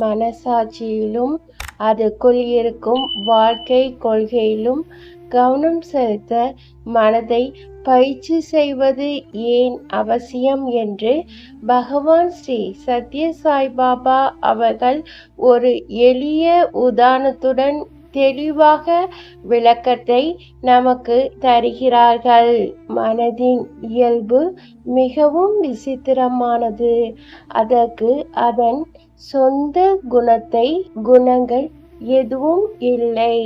மனசாட்சியிலும் அதுக்குள் இருக்கும் வாழ்க்கை கொள்கையிலும் கவனம் செலுத்த மனதை பயிற்சி செய்வது ஏன் அவசியம் என்று பகவான் ஸ்ரீ சத்ய சாய்பாபா அவர்கள் ஒரு எளிய உதாரணத்துடன் தெளிவாக விளக்கத்தை நமக்கு தருகிறார்கள். மனதின் இயல்பு மிகவும் விசித்திரமானது. அதற்கு அதன் சொந்த குணத்தை குணங்கள் எதுவும் இல்லை.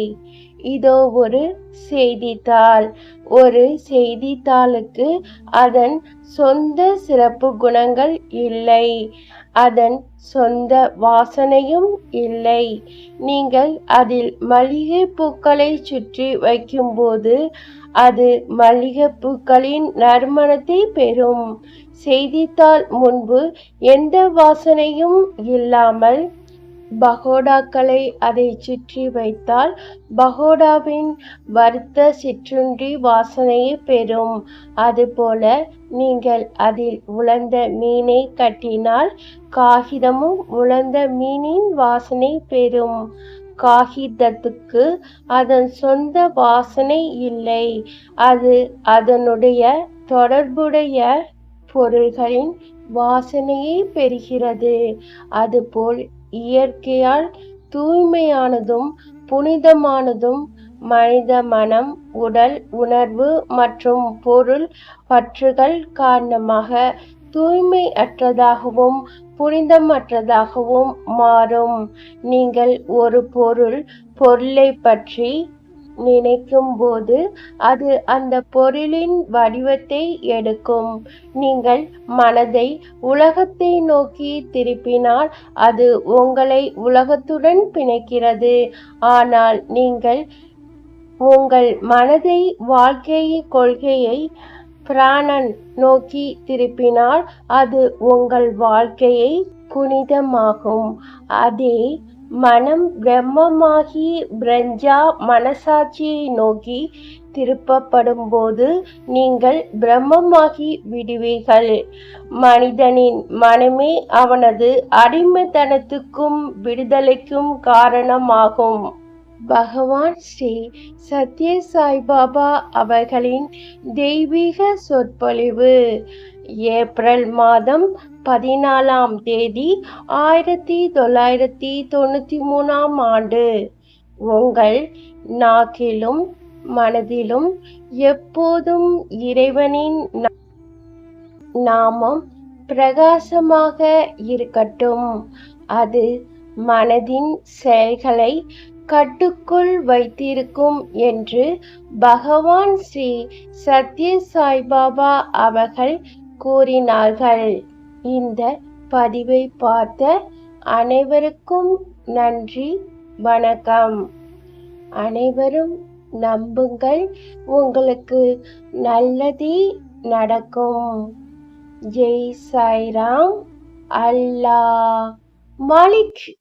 இதோ ஒரு செய்தித்தாள். ஒரு செய்தித்தாளுக்கு அதன் சொந்த சிறப்பு குணங்கள் இல்லை. அதன் சொந்த வாசனையும் இல்லை. நீங்கள் அதில் மல்லிகை பூக்களை சுற்றி வைக்கும்போது அது மல்லிகை பூக்களின் நறுமணத்தை பெறும். செய்தித்தாள் முன்பு எந்த வாசனையும் இல்லாமல் பகோடாக்களை அதை சுற்றி வைத்தால் பகோடாவின் வறுத்த சிற்றுண்டி வாசனையை பெறும். அதுபோல நீங்கள் அதில் உலர்ந்த மீனை கட்டினால் காகிதமும் உலர்ந்த மீனின் வாசனை பெறும். காகிதத்துக்கு அதன் சொந்த வாசனை இல்லை. அது அதனுடைய தொடர்புடைய பொருள்களின் வாசனையை பெறுகிறது. அதுபோல் இயற்கையால் தூய்மையானதும் புனிதமானதும் மனித மனம் உடல் உணர்வு மற்றும் பொருள் பற்றுகள் காரணமாக தூய்மை அற்றதாகவும் புனிதமற்றதாகவும் மாறும். நீங்கள் ஒரு பொருள் பொருளை பற்றி நினைக்கும் போது அது அந்த பொருளின் வடிவத்தை எடுக்கும். நீங்கள் மனதை உலகத்தை நோக்கி திருப்பினால் அது உங்களை உலகத்துடன் பிணைக்கிறது. ஆனால் நீங்கள் உங்கள் மனதை வாழ்க்கை கொள்கையை பிராணன் நோக்கி திருப்பினால் அது உங்கள் வாழ்க்கையை புனிதமாகும் அதே மனம் பிரம்மமாகி பிரஞ்சா மனசாட்சியை நோக்கி திருப்பப்படும் போது நீங்கள் பிரம்மமாகி விடுவீர்கள். மனிதனின் மனமே அவனது அடிமைத்தனத்துக்கும் விடுதலைக்கும் காரணமாகும். பகவான் ஸ்ரீ சத்ய சாய்பாபா அவர்களின் தெய்வீக சொற்பொழிவு. ஏப்ரல் மாதம் பதினாலாம் தேதி ஆயிரத்தி தொள்ளாயிரத்தி தொண்ணூற்றி மூணாம் ஆண்டு. உங்கள் நாக்கிலும் மனதிலும் எப்போதும் இறைவனின் நாமம் பிரகாசமாக இருக்கட்டும். அது மனதின் செயல்களை கட்டுக்குள் வைத்திருக்கும் என்று பகவான் ஸ்ரீ சத்ய சாய்பாபா அவர்கள் கூறினார்கள். இந்த பதிவை பார்த்த அனைவருக்கும் நன்றி வணக்கம். அனைவரும் நம்புங்கள் உங்களுக்கு நல்லதே நடக்கும். ஜெய் சாய்ராம். அல்லா மாலிக்.